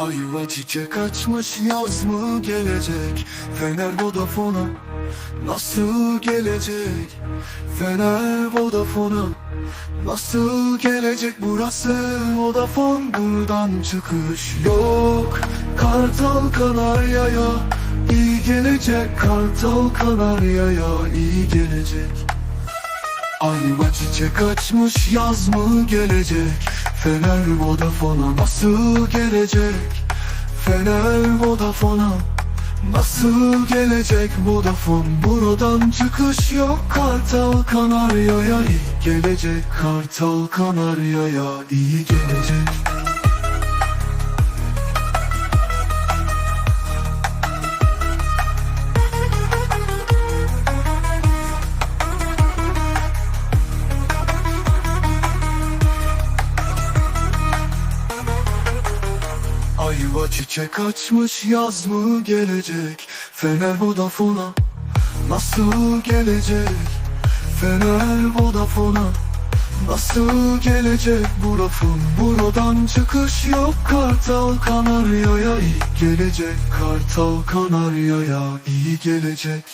Ayva çiçek açmış yaz mı gelecek? Fener Vodafone'a Nasıl gelecek? Fener Vodafone'a Nasıl gelecek? Burası Vodafone buradan çıkış yok. Kartal Kanarya'ya iyi gelecek Kartal Kanarya'ya iyi gelecek. Ayva çiçek açmış yaz mı gelecek? Fener Vodafone'a nasıl gelecek Fener Vodafone'a Nasıl gelecek Vodafone? Buradan çıkış yok. Kartal Kanarya'ya iyi gelecek. Kartal Kanarya'ya iyi gelecek Ayva çiçek açmış yaz mı gelecek? Fener Vodafone'a Nasıl gelecek? Fener Vodafone'a Nasıl gelecek? Bu lafın Buradan çıkış yok. Kartal Kanarya'ya iyi gelecek. Kartal Kanarya'ya iyi gelecek